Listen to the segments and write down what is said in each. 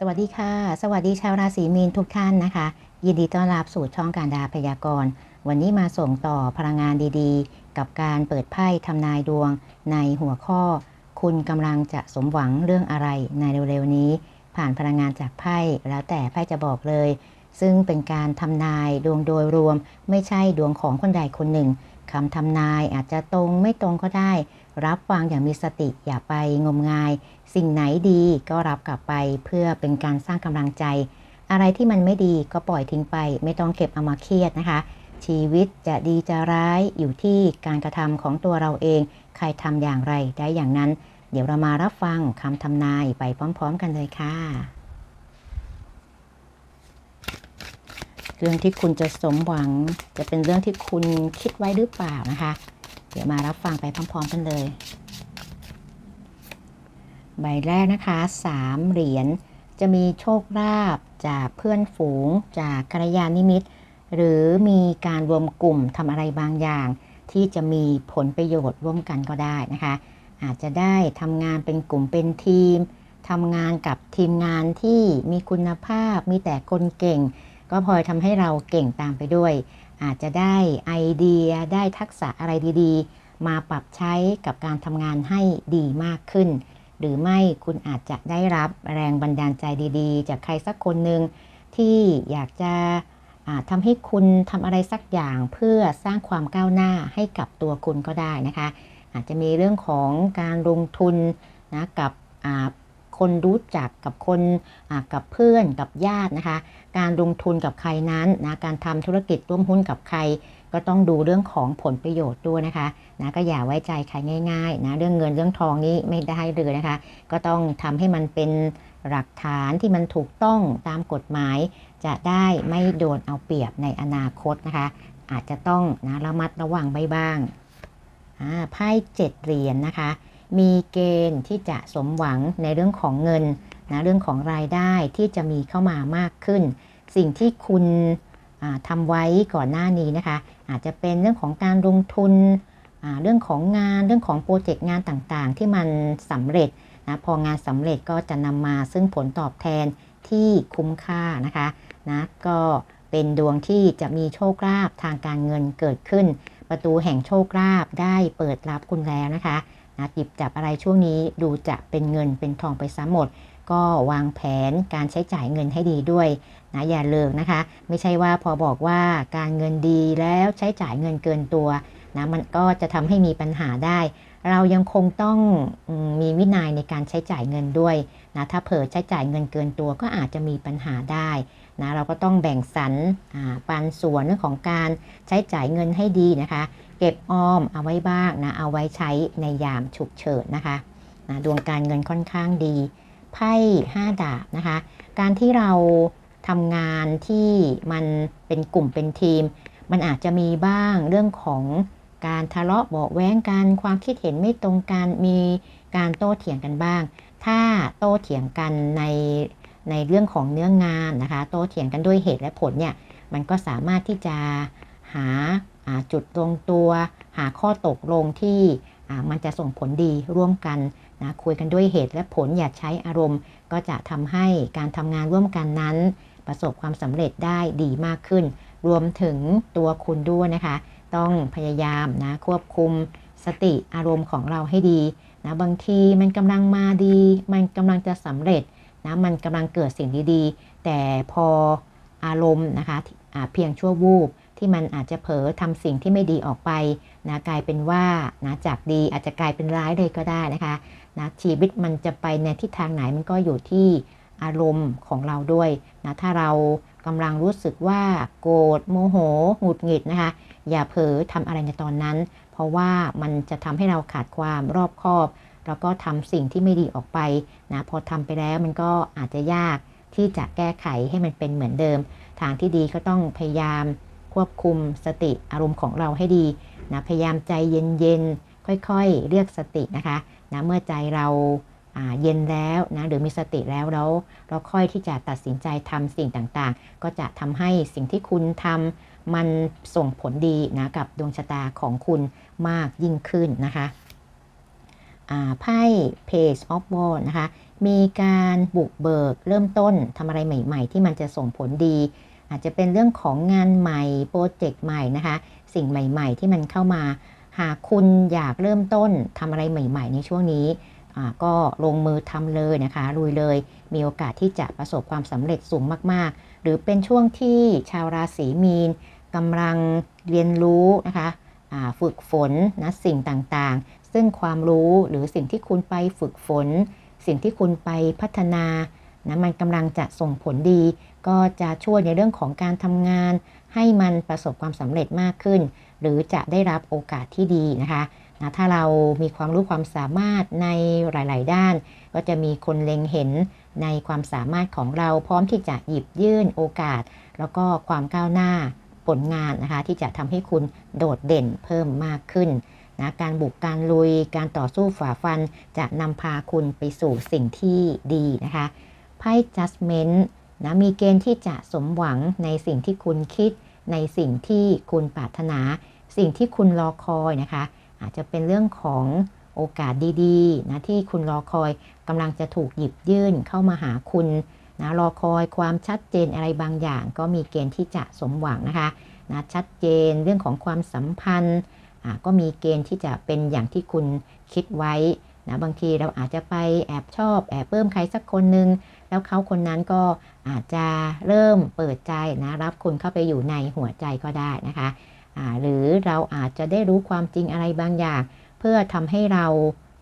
สวัสดีค่ะ สวัสดีชาวราศีมีนทุกท่านนะคะ ยินดีต้อนรับสู่ช่องการดาพยากรณ์ วันนี้มาส่งต่อพลังงานดีๆ กับการเปิดไพ่ทำนายดวง ในหัวข้อ คุณกำลังจะสมหวังเรื่องอะไรในเร็วๆนี้ ผ่านพลังงานจากไพ่แล้วแต่ไพ่จะบอกเลย ซึ่งเป็นการทำนายดวงโดยรวม ไม่ใช่ดวงของคนใดคนหนึ่งคำทำนายอาจจะตรงไม่ตรงก็ได้ รับฟังอย่างมีสติอย่าไปงมงาย สิ่งไหนดีก็รับกลับไปเพื่อเป็นการสร้างกำลังใจ อะไรที่มันไม่ดีก็ปล่อยทิ้งไป ไม่ต้องเก็บเอามาเครียดนะคะ ชีวิตจะดีจะร้ายอยู่ที่การกระทำของตัวเราเอง ใครทำอย่างไรได้อย่างนั้น เดี๋ยวเรามารับฟังคำทำนายไปพร้อม ๆ กันเลยค่ะ เรื่องที่คุณจะสมหวังจะเป็นเรื่องที่คุณคิดไว้หรือเปล่านะคะ เดี๋ยวมารับฟังไปพร้อม ๆ กันเลย ใบแรกนะคะ3เหรียญจะมีโชคลาภจากเพื่อนฝูง จากกัลยาณมิตร หรือมีการรวมกลุ่มทำอะไรบางอย่าง ที่จะมีผลประโยชน์ร่วมกันก็ได้นะคะ อาจจะได้ทำงานเป็นกลุ่มเป็นทีมทำงานกับทีมงานที่มีคุณภาพมีแต่คนเก่ง ก็พลอยทำให้เราเก่งตามไปด้วย อาจจะได้ไอเดียได้ทักษะอะไรดีๆ มาปรับใช้กับการทำงานให้ดีมากขึ้น หรือไม่คุณอาจจะได้รับแรงบันดาลใจดีๆ จากใครสักคนหนึ่งที่อยากจะทำให้คุณทำอะไรสักอย่างเพื่อสร้างความก้าวหน้าให้กับตัวคุณก็ได้นะคะ อาจจะมีเรื่องของการลงทุนนะกับ คนรู้จักกับคนกับเพื่อนกับญาตินะคะ การลงทุนกับใครนั้นนะการทำธุรกิจร่วมหุ้นกับใคร ก็ต้องดูเรื่องของผลประโยชน์ด้วยนะคะนะก็อย่าไว้ใจใครง่ายๆนะเรื่องเงินเรื่องทองนี้ไม่ได้เลยนะคะ ก็ต้องทำให้มันเป็นหลักฐานที่มันถูกต้องตามกฎหมาย จะได้ไม่โดนเอาเปรียบในอนาคตนะคะ อาจจะต้องนะระมัดระวังไปบ้างไพ่เจ็ดเหรียญนนะคะ มีเกณฑ์ที่จะสมหวังในเรื่องของเงินนะเรื่องของรายได้ที่จะมีเข้ามามากขึ้น สิ่งที่คุณทำไว้ก่อนหน้านี้นะคะ อาจจะเป็นเรื่องของการลงทุนเรื่องของงานเรื่องของโปรเจกต์งานต่างๆ ที่มันสำเร็จนะพองานสำเร็จก็จะนำมาซึ่งผลตอบแทนที่คุ้มค่านะคะนะก็เป็นดวงที่จะมีโชคลาภทางการเงินเกิดขึ้น ประตูแห่งโชคลาภได้เปิดรับคุณแล้วนะคะ นะหยิบจับอะไรช่วงนี้ดูจะเป็นเงินเป็นทองไปซะหมด ก็วางแผนการใช้จ่ายเงินให้ดีด้วยนะอย่าเลิกนะคะ ไม่ใช่ว่าพอบอกว่าการเงินดีแล้วใช้จ่ายเงินเกินตัวนะมันก็จะทำให้มีปัญหาได้ เรายังคงต้องมีวินัยในการใช้จ่ายเงินด้วยนะถ้าเผลอใช้จ่ายเงินเกินตัวก็อาจจะมีปัญหาได้นะเราก็ต้องแบ่งสรรปันส่วนเรื่องของการใช้จ่ายเงินให้ดีนะคะ เก็บออมเอาไว้บ้างนะเอาไว้ใช้ในยามฉุกเฉินนะคะนะดวงการเงินค่อนข้างดีไพ่5ดาบนะคะ การที่เราทำงานที่มันเป็นกลุ่มเป็นทีม มันอาจจะมีบ้างเรื่องของการทะเลาะเบาแว้งกันความคิดเห็นไม่ตรงกันมีการโต้เถียงกันบ้าง ถ้าโต้เถียงกันในในเรื่องของเนื้องานนะคะ โต้เถียงกันด้วยเหตุและผลเนี่ยมันก็สามารถที่จะหา จุดตรงตัวหาข้อตกลงที่มันจะส่งผลดีร่วมกันนะคุยกันด้วยเหตุและผลอย่าใช้อารมณ์ ก็จะทำให้การทำงานร่วมกันนั้น ประสบความสำเร็จได้ดีมากขึ้น รวมถึงตัวคุณด้วยนะคะ ต้องพยายามนะควบคุมสติอารมณ์ของเราให้ดีนะบางทีมันกำลังมาดี มันกำลังจะสำเร็จนะมันกำลังเกิดสิ่งดีๆ แต่พออารมณ์นะคะเพียงชั่ววูบ ที่มันอาจจะเผลอทำสิ่งที่ไม่ดีออกไปนะกลายเป็นว่านะจากดีอาจจะกลายเป็นร้ายเลยก็ได้นะคะนะชีวิตมันจะไปในทิศทางไหนมันก็อยู่ที่อารมณ์ของเราด้วยนะถ้าเรากำลังรู้สึกว่าโกรธโมโหหงุดหงิดนะคะอย่าเผลอทำอะไรในตอนนั้น เพราะว่ามันจะทำให้เราขาดความรอบคอบแล้วก็ทำสิ่งที่ไม่ดีออกไปนะพอทำไปแล้วมันก็อาจจะยากที่จะแก้ไขให้มันเป็นเหมือนเดิม ทางที่ดีก็ต้องพยายาม ควบคุมสติอารมณ์ของเราให้ดีนะพยายามใจเย็นๆค่อยๆ เรียกสตินะคะนะเมื่อใจเราเย็นแล้วนะหรือมีสติแล้วแล้วเราค่อยที่จะตัดสินใจทำสิ่งต่างๆ ก็จะทำให้สิ่งที่คุณทำมันส่งผลดีนะกับดวงชะตาของคุณมากยิ่งขึ้นนะคะไพ่ Page of Wands นะคะมีการบุกเบิกเริ่มต้นทำอะไรใหม่ ๆ ที่มันจะส่งผลดี อาจจะเป็นเรื่องของงานใหม่โปรเจกต์ใหม่นะคะ สิ่งใหม่ ๆ ที่มันเข้ามา หากคุณอยากเริ่มต้นทำอะไรใหม่ ๆ ในช่วงนี้ก็ลงมือทำเลยนะคะลุยเลย มีโอกาสที่จะประสบความสำเร็จสูงมากๆ หรือเป็นช่วงที่ชาวราศีมีนกำลังเรียนรู้นะคะฝึกฝนนะสิ่งต่างๆ ซึ่งความรู้หรือสิ่งที่คุณไปฝึกฝน สิ่งที่คุณไปพัฒนา นะมันกำลังจะส่งผลดี ก็จะช่วยในเรื่องของการทำงาน ให้มันประสบความสำเร็จมากขึ้น หรือจะได้รับโอกาสที่ดีนะคะนะถ้าเรามีความรู้ความสามารถในหลาย ๆ ด้าน ก็จะมีคนเล็งเห็นในความสามารถของเราพร้อมที่จะหยิบยื่นโอกาส แล้วก็ความก้าวหน้าผลงานนะคะที่จะทำให้คุณโดดเด่นเพิ่มมากขึ้นนะการบุกการลุยการต่อสู้ฝ่าฟัน จะนำพาคุณไปสู่สิ่งที่ดีนะคะ ไพ่ judgment นะมีเกณฑ์ที่จะสมหวังในสิ่งที่คุณคิด ในสิ่งที่คุณปรารถนา สิ่งที่คุณรอคอยนะคะ อาจจะเป็นเรื่องของโอกาสดีๆนะที่คุณรอคอยกำลังจะถูกหยิบยื่นเข้ามาหาคุณนะรอคอยความชัดเจนอะไรบางอย่าง ก็มีเกณฑ์ที่จะสมหวังนะคะนะชัดเจนเรื่องของความสัมพันธ์ก็มีเกณฑ์ที่จะเป็นอย่างที่คุณคิดไว้นะบางทีเราอาจจะไปแอบชอบแอบเพิ่มใครสักคนหนึ่ง แล้วเขาคนนั้นก็อาจจะเริ่มเปิดใจนะรับคุณเข้าไปอยู่ในหัวใจก็ได้นะคะหรือเราอาจจะได้รู้ความจริงอะไรบางอย่าง เพื่อทำให้เรา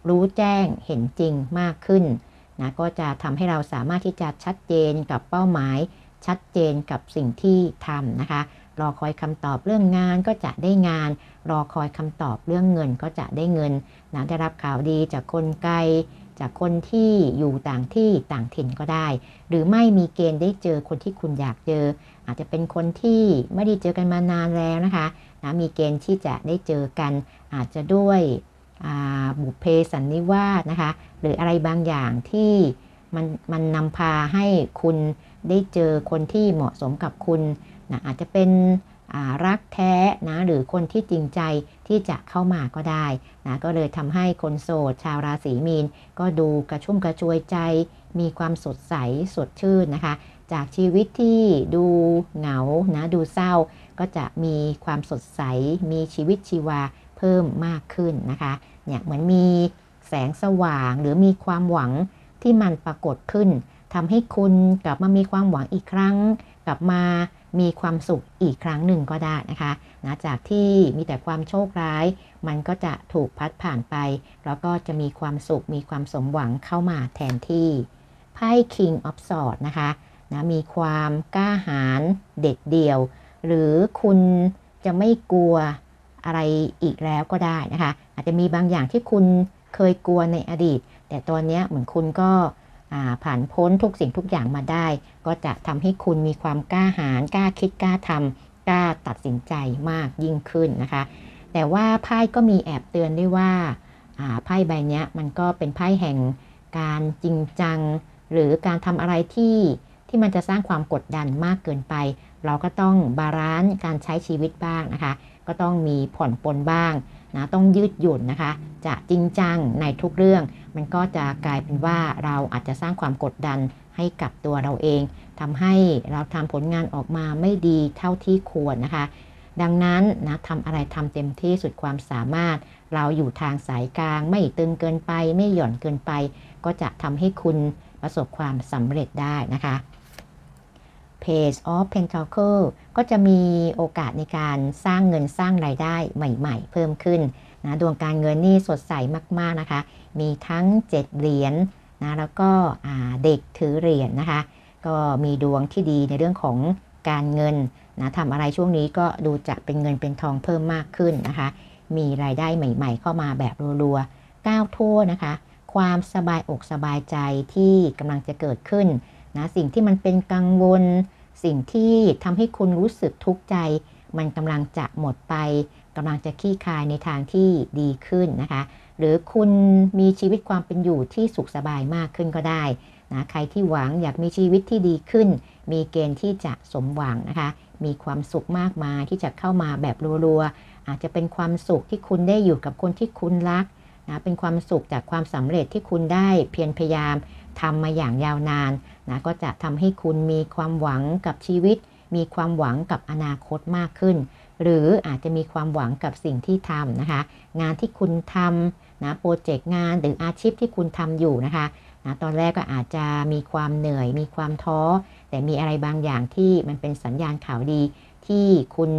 รู้แจ้งเห็นจริงมากขึ้นนะก็จะทำให้เราสามารถที่จะชัดเจนกับเป้าหมาย ชัดเจนกับสิ่งที่ทำนะคะ รอคอยคำตอบเรื่องงานก็จะได้งาน รอคอยคำตอบเรื่องเงินก็จะได้เงินนะได้รับข่าวดีจากคนไกล จากคนที่อยู่ต่างที่ต่างถิ่นก็ได้ หรือไม่มีเกณฑ์ได้เจอคนที่คุณอยากเจอ อาจจะเป็นคนที่ไม่ได้เจอกันมานานแล้วนะคะนะมีเกณฑ์ที่จะได้เจอกัน อาจจะด้วยบุพเพสันนิวาสนะคะ หรืออะไรบางอย่างที่มันมันนำพาให้คุณได้เจอคนที่เหมาะสมกับคุณนะอาจจะเป็น รักแท้นะหรือคนที่จริงใจที่จะเข้ามาก็ได้นะก็เลยทำให้คนโสดชาวราศีมีน ก็ดูกระชุ่มกระชวยใจ มีความสดใสสดชื่นนะคะ จากชีวิตที่ดูเหงานะดูเศร้า ก็จะมีความสดใส มีชีวิตชีวาเพิ่มมากขึ้นนะคะเนี่ยเหมือนมีแสงสว่างหรือมีความหวังที่มันปรากฏขึ้นทำให้คุณกลับมามีความหวังอีกครั้ง กลับมา มีความสุขอีกครั้งหนึ่งก็ได้นะคะนะจากที่มีแต่ความโชคร้าย มันก็จะถูกพัดผ่านไป แล้วก็จะมีความสุขมีความสมหวังเข้ามาแทนที่ไพ่ King of Swords นะคะนะมีความกล้าหาญเด็ดเดี่ยว หรือคุณจะไม่กลัวอะไรอีกแล้วก็ได้นะคะ อาจจะมีบางอย่างที่คุณเคยกลัวในอดีต แต่ตอนนี้เหมือนคุณก็ ผ่านพ้นทุกสิ่งทุกอย่างมาได้ ก็จะทำให้คุณมีความกล้าหาญกล้าคิดกล้าทำกล้าตัดสินใจมากยิ่งขึ้นนะคะ แต่ว่าไพ่ก็มีแอบเตือนด้วยว่าไพ่ใบนี้มันก็เป็นไพ่แห่งการจริงจัง หรือการทำอะไรที่ที่มันจะสร้างความกดดันมากเกินไป เราก็ต้องบาลานซ์การใช้ชีวิตบ้างนะคะ ก็ต้องมีผ่อนปลนบ้างนะต้องยืดหยุ่นนะคะ จะจริงจังในทุกเรื่อง มันก็จะกลายเป็นว่าเราอาจจะสร้างความกดดันให้กับตัวเราเองทำให้เราทำผลงานออกมาไม่ดีเท่าที่ควรนะคะ ดังนั้นนะทำอะไรทำเต็มที่สุดความสามารถ เราอยู่ทางสายกลาง ไม่ตึงเกินไป ไม่หย่อนเกินไป ก็จะทำให้คุณประสบความสำเร็จได้นะคะ Page of Pentacle ก็จะมีโอกาสในการสร้างเงินสร้างรายได้ใหม่ๆ เพิ่มขึ้นนะดวงการเงินนี่สดใสมากๆนะคะ มีทั้ง 7 เหรียญนนะแล้วก็เด็กถือเหรียญนนะคะ ก็มีดวงที่ดีในเรื่องของการเงินนะทำอะไรช่วงนี้ก็ดูจะเป็นเงินเป็นทองเพิ่มมากขึ้นนะคะ มีรายได้ใหม่ ๆ เข้ามาแบบรัวๆก้าวทั่วนะคะ ความสบายอกสบายใจที่กำลังจะเกิดขึ้นนะสิ่งที่มันเป็นกังวล สิ่งที่ทำให้คุณรู้สึกทุกข์ใจ มันกำลังจะหมดไปกำลังจะขี้คายในทางที่ดีขึ้นนะคะ หรือคุณมีชีวิตความเป็นอยู่ที่สุขสบายมากขึ้นก็ได้นะใครที่หวังอยากมีชีวิตที่ดีขึ้น มีเกณฑ์ที่จะสมหวังนะคะ มีความสุขมากมายที่จะเข้ามาแบบรัวๆอาจจะเป็นความสุขที่คุณได้อยู่กับคนที่คุณรักนะเป็นความสุขจากความสำเร็จที่คุณได้เพียรพยายาม ทำมาอย่างยาวนานนะก็จะทำให้คุณมีความหวังกับชีวิต มีความหวังกับอนาคตมากขึ้น หรืออาจจะมีความหวังกับสิ่งที่ทำนะคะ งานที่คุณทำนะโปรเจกต์งานหรืออาชีพที่คุณทำอยู่นะคะนะตอนแรกก็อาจจะมีความเหนื่อย มีความท้อ แต่มีอะไรบางอย่างที่มันเป็นสัญญาณข่าวดี ที่คุณ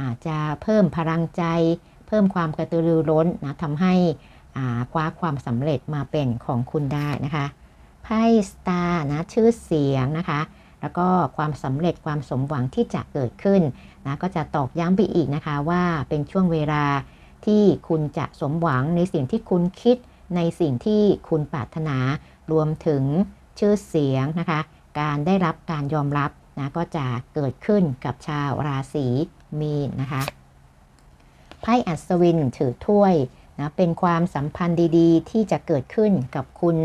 อาจจะเพิ่มพลังใจ เพิ่มความกระตือรือร้นนะทำให้คว้าความสำเร็จมาเป็นของคุณได้นะคะ ไพ่สตาร์นะชื่อเสียงนะคะ แล้วก็ความสำเร็จความสมหวังที่จะเกิดขึ้นนะก็จะตอกย้ำไปอีกนะคะว่าเป็นช่วงเวลาที่คุณจะสมหวังในสิ่งที่คุณคิดในสิ่งที่คุณปรารถนา รวมถึงชื่อเสียงนะคะ การได้รับการยอมรับนะก็จะเกิดขึ้นกับชาวราศีมีนนะคะไพ่อัศวินถือถ้วยนะเป็นความสัมพันธ์ดีๆ ที่จะเกิดขึ้นกับคุณ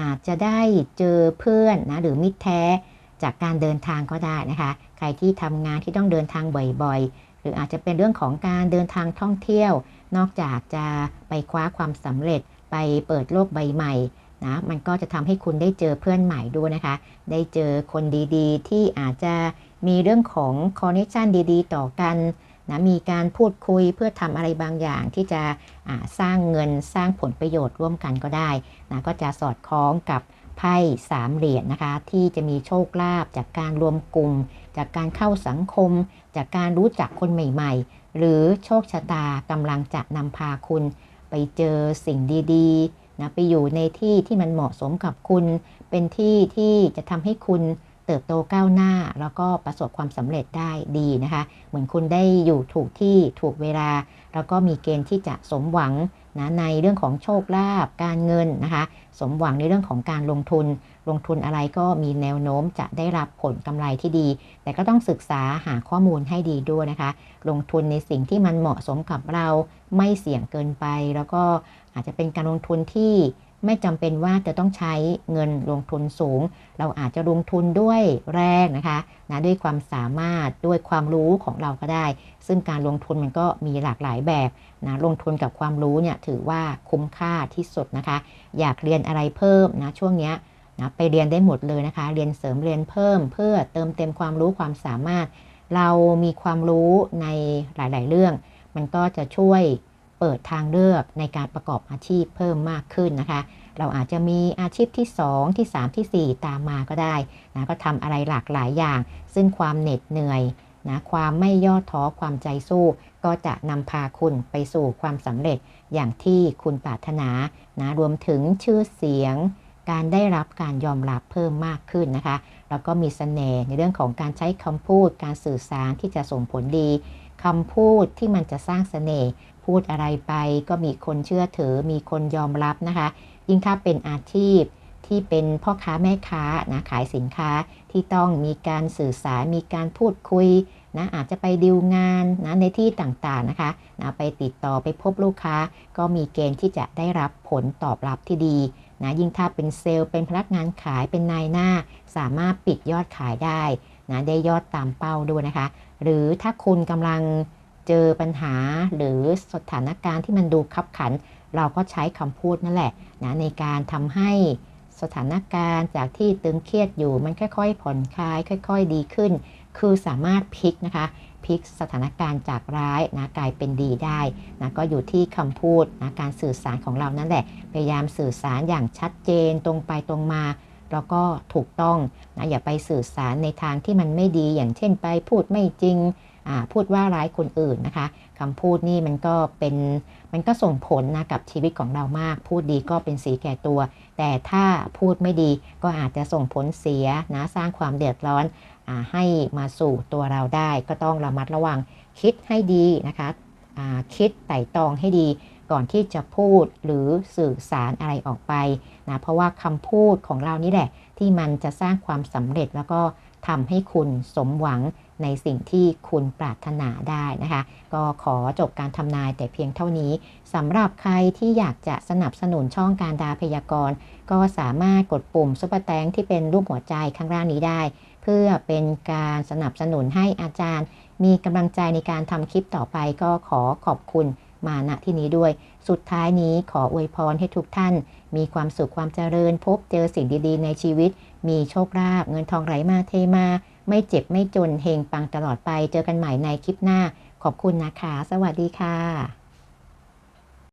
อาจจะได้เจอเพื่อนนะหรือมิตรแท้จากการเดินทางก็ได้นะคะ ใครที่ทำงานที่ต้องเดินทางบ่อยๆ หรืออาจจะเป็นเรื่องของการเดินทางท่องเที่ยว นอกจากจะไปคว้าความสำเร็จไปเปิดโลกใบใหม่นะมันก็จะทำให้คุณได้เจอเพื่อนใหม่ด้วยนะคะ ได้เจอคนดีๆ ที่อาจจะมีเรื่องของคอนเนคชันดีๆ ต่อกัน นะมีการพูดคุยเพื่อทำอะไรบางอย่างที่จะสร้างเงินสร้างผลประโยชน์ร่วมกันก็ได้นะก็จะสอดคล้องกับไพ่สามเหรียญนะคะ ที่จะมีโชคลาภจากการรวมกลุ่ม จากการเข้าสังคม จากการรู้จักคนใหม่ๆ หรือโชคชะตากำลังจะนำพาคุณ ไปเจอสิ่งดีๆนะไปอยู่ในที่ที่มันเหมาะสมกับคุณ เป็นที่ที่จะทำให้คุณ เติบโตก้าวหน้า แล้วก็ประสบความสำเร็จได้ดีนะคะ เหมือนคุณได้อยู่ถูกที่ถูกเวลา แล้วก็มีเกณฑ์ที่จะสมหวังนะในเรื่องของโชคลาภการเงินนะคะ สมหวังในเรื่องของการลงทุน ลงทุนอะไรก็มีแนวโน้มจะได้รับผลกำไรที่ดี แต่ก็ต้องศึกษาหาข้อมูลให้ดีด้วยนะคะ ลงทุนในสิ่งที่มันเหมาะสมกับเราไม่เสี่ยงเกินไป แล้วก็อาจจะเป็นการลงทุนที่ ไม่จำเป็นว่าจะต้องใช้เงินลงทุนสูง เราอาจจะลงทุนด้วยแรงนะคะนะด้วยความสามารถด้วยความรู้ของเราก็ได้ ซึ่งการลงทุนมันก็มีหลากหลายแบบนะลงทุนกับความรู้เนี่ยถือว่าคุ้มค่าที่สุดนะคะ อยากเรียนอะไรเพิ่มนะช่วงนี้นะไปเรียนได้หมดเลยนะคะ เรียนเสริมเรียนเพิ่ม เพื่อเติมเต็มความรู้ความสามารถ เรามีความรู้ในหลาย ๆ เรื่อง มันก็จะช่วย เปิดทางเลือกในการประกอบอาชีพเพิ่มมากขึ้นนะคะ เราอาจจะมีอาชีพที่ 2 ที่ 3 ที่ 4 ตามมาก็ได้นะก็ทำอะไรหลากหลายอย่าง ซึ่งความเหน็ดเหนื่อยนะความไม่ย่อท้อความใจสู้ ก็จะนำพาคุณไปสู่ความสำเร็จอย่างที่คุณปรารถนานะรวมถึงชื่อเสียง การได้รับการยอมรับเพิ่มมากขึ้นนะคะ แล้วก็มีสเสน่ห์ในเรื่องของการใช้คำพูด การสื่อสารที่จะส่งผลดีคำพูดที่มันจะสร้างสเสน่ห์ พูดอะไรไปก็มีคนเชื่อถือมีคนยอมรับนะคะ ยิ่งถ้าเป็นอาชีพที่เป็นพ่อค้าแม่ค้านะขายสินค้าที่ต้องมีการสื่อสารมีการพูดคุยนะอาจจะไปดิวงานนะในที่ต่างๆนะคะนะไปติดต่อไปพบลูกค้า ก็มีเกณฑ์ที่จะได้รับผลตอบรับที่ดีนะยิ่งถ้าเป็นเซลล์เป็นพนักงานขายเป็นนายหน้า สามารถปิดยอดขายได้นะได้ยอดตามเป้าด้วยนะคะ หรือถ้าคุณกำลัง เจอปัญหาหรือสถานการณ์ที่มันดูขับขัน เราก็ใช้คำพูดนั่นแหละนะในการทำให้สถานการณ์จากที่ตึงเครียดอยู่มันค่อย ๆ ผ่อนคลาย ค่อย ๆ ดีขึ้น คือสามารถพลิกนะคะพลิกสถานการณ์จากร้ายนะกลายเป็นดีได้นะก็อยู่ที่คำพูดนะการสื่อสารของเรานั่นแหละพยายามสื่อสารอย่างชัดเจนตรงไปตรงมาแล้วก็ถูกต้องนะอย่าไปสื่อสารในทางที่มันไม่ดีอย่างเช่นไปพูดไม่จริง พูดว่าร้ายคนอื่นนะคะคำพูดนี่มันก็เป็นมันก็ส่งผลนะกับชีวิตของเรามาก พูดดีก็เป็นสีแก่ตัว แต่ถ้าพูดไม่ดีก็อาจจะส่งผลเสียนะสร้างความเดือดร้อนอให้มาสู่ตัวเราได้ ก็ต้องระมัดระวังคิดให้ดีนะคะคิดไต่ตองให้ดีก่อนที่จะพูดหรือสื่อสารอะไรออกไปนะเพราะว่าคำพูดของเรานี่แหละ ที่มันจะสร้างความสำเร็จแล้วก็ทำให้คุณสมหวัง ในสิ่งที่คุณปรารถนาได้นะคะ ก็ขอจบการทำนายแต่เพียงเท่านี้สำหรับใครที่อยากจะสนับสนุนช่องการดาพยากรณ์ ก็สามารถกดปุ่มซุปเปอร์แตงที่เป็นรูปหัวใจข้างล่างนี้ได้ เพื่อเป็นการสนับสนุนให้อาจารย์ มีกำลังใจในการทำคลิปต่อไปก็ขอขอบคุณมาณที่นี้ด้วย สุดท้ายนี้ขออวยพรให้ทุกท่าน มีความสุขความเจริญพบเจอสิ่งดีๆ ในชีวิต มีโชคลาภเงินทองไหลมาเทมา ไม่เจ็บไม่จนเฮงปังตลอดไป เจอกันใหม่ในคลิปหน้า ขอบคุณนะคะ สวัสดีค่ะ